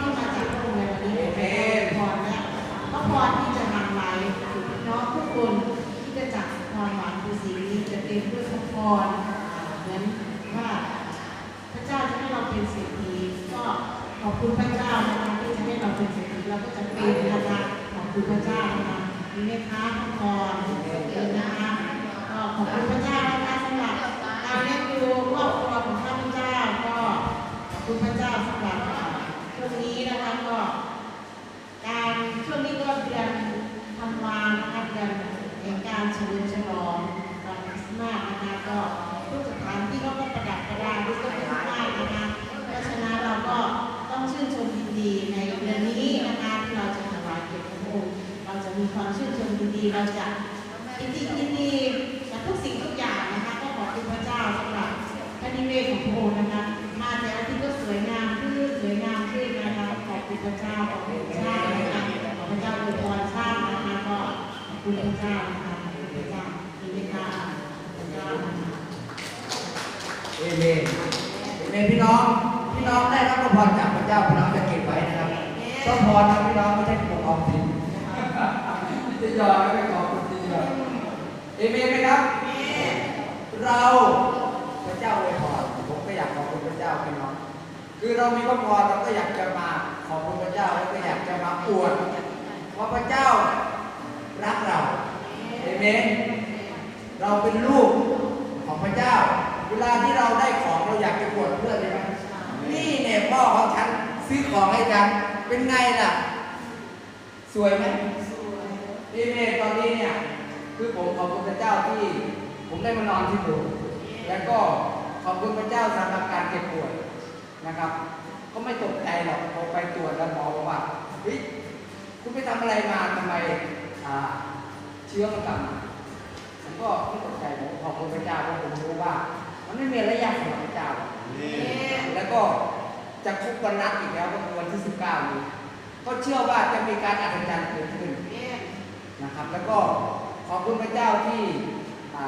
ที่มาจากพระองค์ในวันนี้เป็นพรนะก็พรที่จะนำมาเนาะทุกคนที่จะจักความหวังคือสีนี้จะเต็มด้วยพระพรเหมือนว่าพระเจ้าจะให้เราเป็นเศรษฐีก็ขอบคุณพระเจ้านะคะที่จะให้เราเป็นเศรษฐีเราก็จะเป็นนะคะขอบคุณพระเจ้านะคะมีไหมคะพระพรเยอนนะคะก็ขอบคุณพระเจ้านะคะสำหรับการเลี้ยงดูครอบครัว แล้วก็อยากจะมาอวดว่าพระเจ้ารักเราเอเมนเราเป็นลูกของพระเจ้า เวลาที่เราได้ของเราอยากจะอวดเพื่อนเลยไหมนี่เนี่ยพ่อของฉันซื้อของให้ฉันเป็นไงล่ะ สวยไหมนี่เมตอนนี้เนี่ยคือผมขอบคุณพระเจ้าที่ผมได้มานอนที่ดูแล้วก็ขอบคุณพระเจ้าสำหรับการเจ็บป่วยนะครับ ก็ไม่ตกใจหรอกพอไปตรวจแล้วหมอบอกว่า เฮ้ยคุณไปทำอะไรมาทำไมเชื้อมันกลับมาผมก็ไม่ตกใจผมขอบคุณพระเจ้าเพราะผมรู้ว่า มันไม่มีระยะของพระเจ้าแล้วก็จะครบวันนัดอีกแล้วก็คือวันที่ 19 นี้ก็เชื่อว่าจะมีการอัศจรรย์เกิดขึ้นนะครับ แล้วก็ขอบคุณพระเจ้าที่อา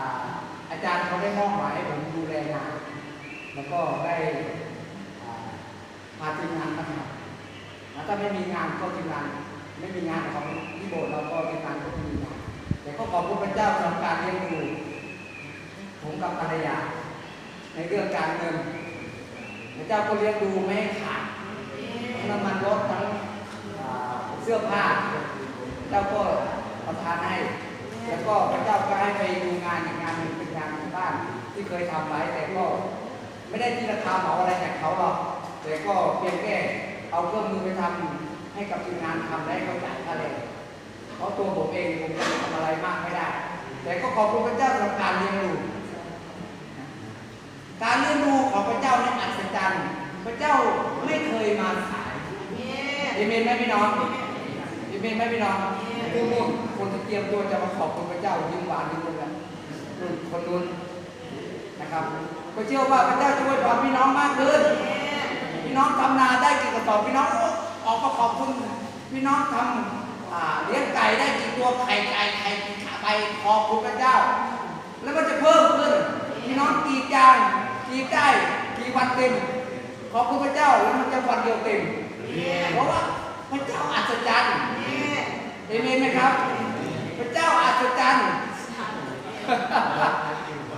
อาจารย์เขาได้มอบหมายให้ผมดูแลงานแล้วก็ได้าพาทีมงานมาทำแล้ว ถ้าไม่มีงานก็ทีมงาน ไม่มีงานของที่โบสถ์เราก็ทีมงานก็ไม่มีงาน แต่ก็ขอบคุณพระเจ้าสำหรับการเลี้ยงดูผมกับภรรยา ในเรื่องการเงินพระเจ้าก็เลี้ยงดูไม่ให้ขาดทั้งน้ำมันรถทั้งเสื้อผ้าพระเจ้าก็ประทานให้ แล้วก็พระเจ้าก็ให้ไปดูงานอีกงานหนึ่งเป็นงานที่บ้านที่เคยทำไว้แต่ก็ไม่ได้ที่ราคาเหมาอะไรจากเขาหรอกแต่ก็เพียงแค่ เอาเครื่องมือไปทำให้กับทีมงานทำได้เขาจ่ายค่าแรงเพราะตัวผมเองผมจะทำอะไรมากไม่ได้ แต่ก็ขอบคุณพระเจ้าสำหรับการเลี้ยงดูการเลี้ยงดูของพระเจ้าเนี่ยอัศจรรย์พระเจ้าไม่เคยมาสายเอเมนไหมพี่น้องเอเมนไหมพี่น้องนู่นนู่นคนที่เตรียมตัวจะมาขอบคุณพระเจ้ายิ้มหวานยิ้มเลยนะนู่นคนนู้นนะครับก็เชื่อว่าพระเจ้าจะอวยพรพี่น้องมากขึ้น พี่น้องทำนาได้กี่กระสอบพี่น้องออกมาขอบคุณพี่น้องทำเลี้ยงไก่ได้กี่ตัวไข่ไก่ไข่ขาไปขอบคุณพระเจ้า แล้วมันจะเพิ่มขึ้นพี่น้องกีดยางกีดได้กี่วันเต็มขอบคุณพระเจ้าแล้วมันจะวันเดียวเต็มเพราะว่าพระเจ้าอัศจรรย์เอเมนไหมครับ พระเจ้าอัศจรรย์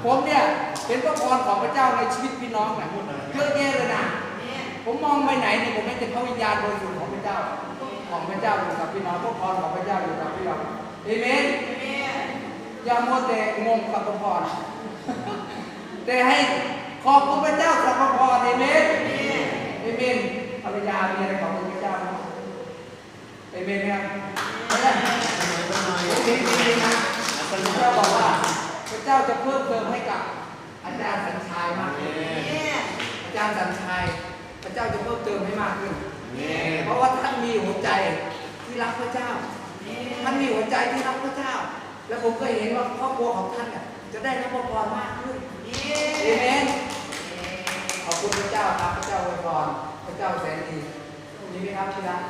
ผมเนี่ยเห็นพระพรของพระเจ้าในชีวิตพี่น้องนะเยอะแยะเลยนะ ผมมองไปไหนเนี่ยผมไม่เห็นพระวิญญาณบริสุทธิ์ของพระเจ้า ของพระเจ้าอยู่กับพี่น้องพระพรของพระเจ้าอยู่กับพี่น้องเอเมนอย่ามัวแต่งงกับพระพรแต่ให้ขอบคุณพระเจ้าสำหรับพระพรเอเมนเอเมนภรรยามีอะไรขอบคุณพระเจ้าไหมเอเมนไหมครับไม่ได้จริงจริงๆนะพระเจ้าบอกว่าพระเจ้าจะเพิ่มเติมให้กับอาจารย์สัญชัยมากขึ้นอาจารย์สัญชัย พระเจ้าจะเพิ่มเติมให้มากขึ้น เพราะว่าท่านมีหัวใจที่รักพระเจ้า ท่านมีหัวใจที่รักพระเจ้า แล้วผมก็เห็นว่าครอบครัวของท่านเนี่ยจะได้รับพระพรมากขึ้นเอเมนขอบคุณพระเจ้าครับพระเจ้าอวยพรพระเจ้าแสนดีมีไหมครับที่รัก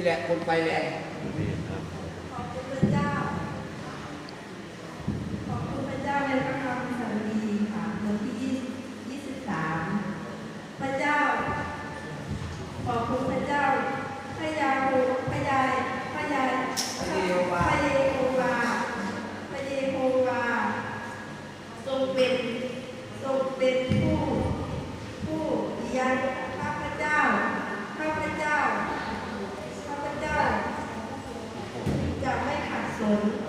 ี่แหละคนไฟแรง Amen.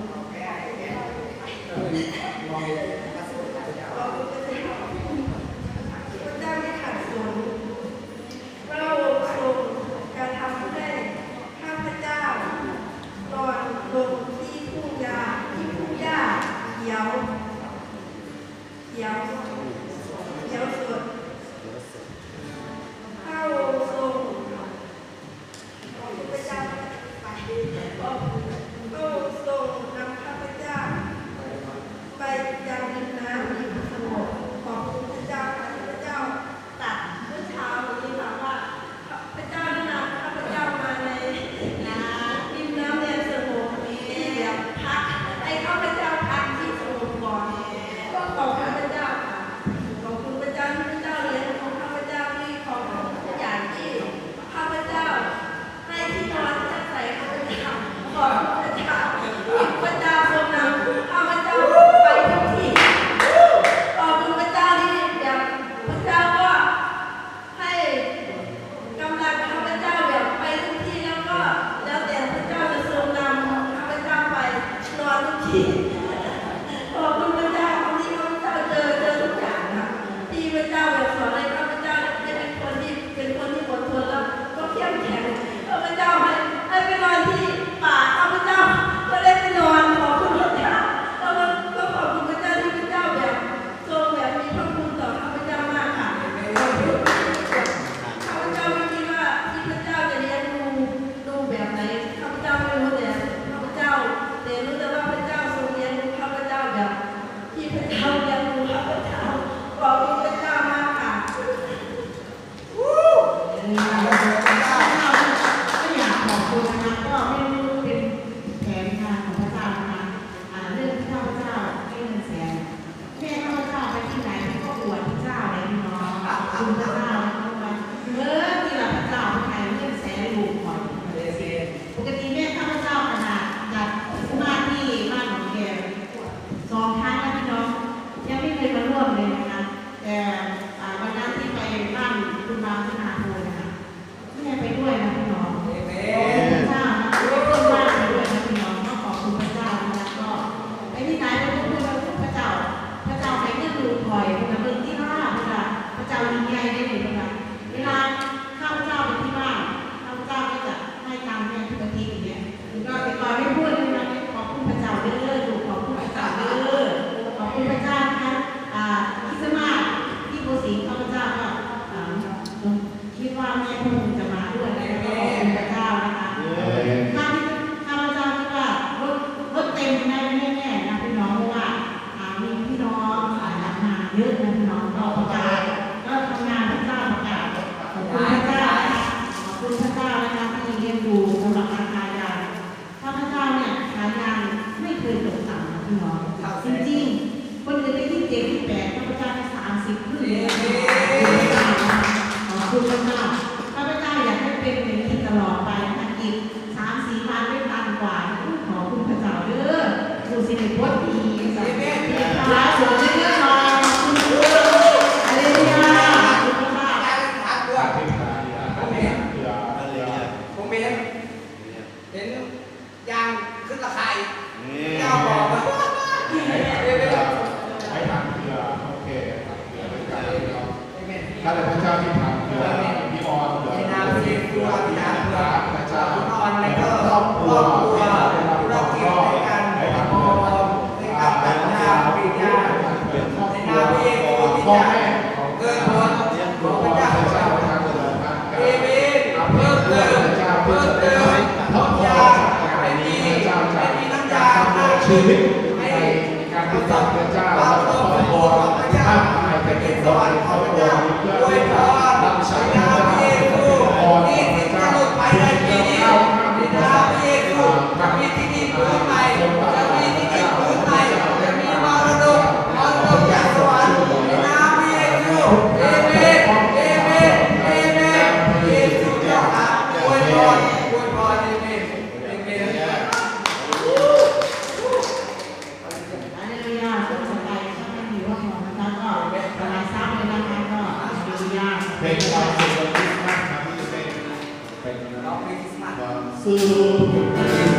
Cooper. ¿Entendido? ชี เป็นความสุขวันคริสต์มาสครับที่จะเป็นเป็นเราคริสต์มาสความสุข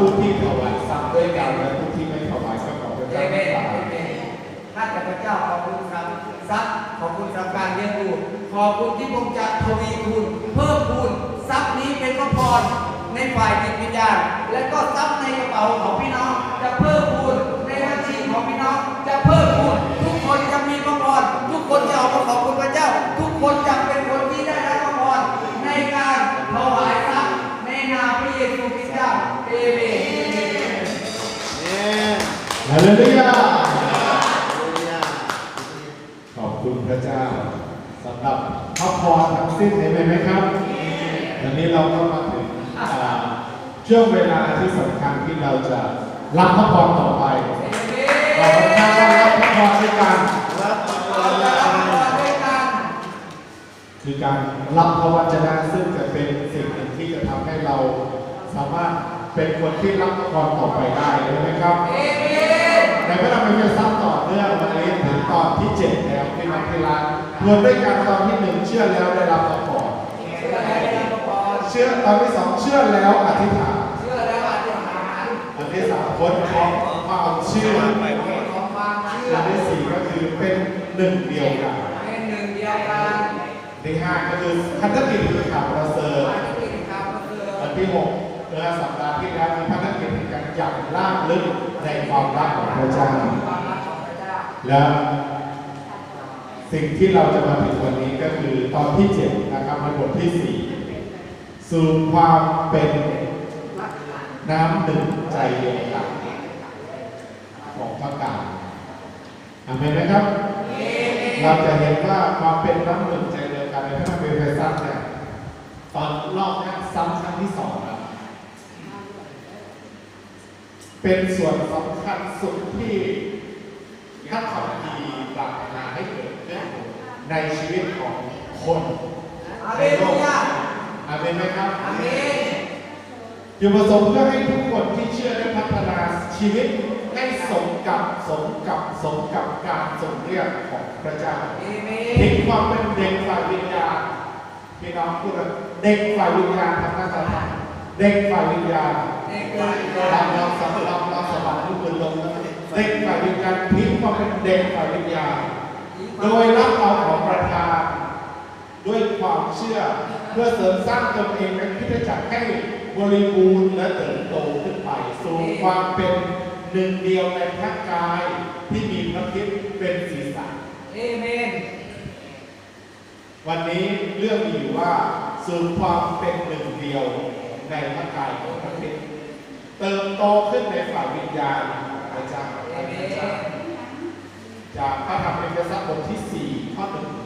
ผู้ที่ถวายทรัพย์ด้วยกันและผู้ที่ไม่ถวายก็ขอพระเอเจ้าเมเมนตเอตาเมนข้าแต่พระเจ้าขอบคุณครับทรัพย์ขอบคุณสำหรับการเลี้ยงดูขอบคุณที่พระองค์จะทวีคูณเพิ่มคูณทรัพย์นี้เป็นพระพรในฝ่ายจิตวิญญาณและก็ทรัพย์ในกระเป๋าของพี่น้องจะเพิ่มคูณในบัญชีของพี่น้องจะเพิ่มคูณทุกคนจะมีพระพรทุกคนจะออกมาขอบคุณพระเจ้า ฮาเลลูยาขอบคุณพระเจ้าสำหรับพระพรทั้งสิ้นเห็นไหมครับวันนี้เราก็มาถึงอ่าช่วงเวลาที่สำคัญที่เราจะรับพระพรต่อไปขอบพระเจ้ารับพระพรด้วยกันคือการรับพระวจนะซึ่งจะเป็นสิ่งหนึ่งที่จะทำให้เราสามารถ เป็นคนที่รับพระพรต่อไปได้ใช่ไหมครับในพระธรรมเอเฟซัสต่อเนื่องวันนี้ถึงตอนที่เจ็ดแล้วที่น้องที่รักทวนด้วยกันตอนที่หนึ่งเชื่อแล้วได้รับพระพรเชื่อตอนที่สองเชื่อแล้วอธิษฐานตอนที่สามพ้นของความเชื่อตอนที่สี่ก็คือเป็นหนึ่งเดียวกันที่ห้าก็คือพันธกิจคือข่าวประเสริฐวันที่หก เมื่อสัปดาห์ที่แล้วมีพันธกิจในการอย่างล่าลึกในความรักของพระเจ้าแล้วสิ่งที่เราจะมาถึงวันนี้ก็คือตอนที่7นะครับในบทที่4สู่ความเป็นน้ำหนึ่งใจเดียวกันของพระกาศอาเมนไหมครับ เราจะเห็นว่าความเป็นน้ำหนึ่งใจเดียวกันในพระธรรมเอเฟซัสเนี่ยตอนรอบนี้ซ้ำครั้งที่สองแล้ว เป็นส่วนสำคัญสุดที่ถ้าทำดีปรารถนาให้เกิดขึ้นในชีวิตของคนอาในเลโลลูกยาอาเมนไหมครับอาเมนจุดประสงค์เพื่อให้ทุกคนที่เชื่อได้พัฒนาชีวิตให้สมกับสมกับสมกับการทรงเรียกของพระเจ้าเอเมทิ้งนความเป็นเด็กฝ่ายวิญญาณพี่น้องพูดว่าเด็กฝ่ายวิญญาณทำหน้าที่ทำเด็กฝ่ายวิญญาณ เด็กฝ่ายวิญเราเราสำเราเราสบัดทุกคนลงนะเด็กฝ่ายวิญญาณทิ้งควาเป็นเด็กฝ่ายวิญญาณโดยรับเอาของประทานด้วยความเชื่อเพื่อเสริมสร้างตนเองและคริดจักรให้บริบูรณ์และเติบโตขึ้นไปสู่ความเป็นหนึ่งเดียวในพระกายที่มีพระคิดเป็นศีรษะเอเมนวันนี้เรื่องมีอยู่ว่าสู่ความเป็นหนึ่งเดียวในพระกายของพระคิด เติบโตขึ้นในฝ่ายวิญญาณของพระเจ้าเอเมนจากพระธรรมเอเฟซัสบทที่4ข้อ1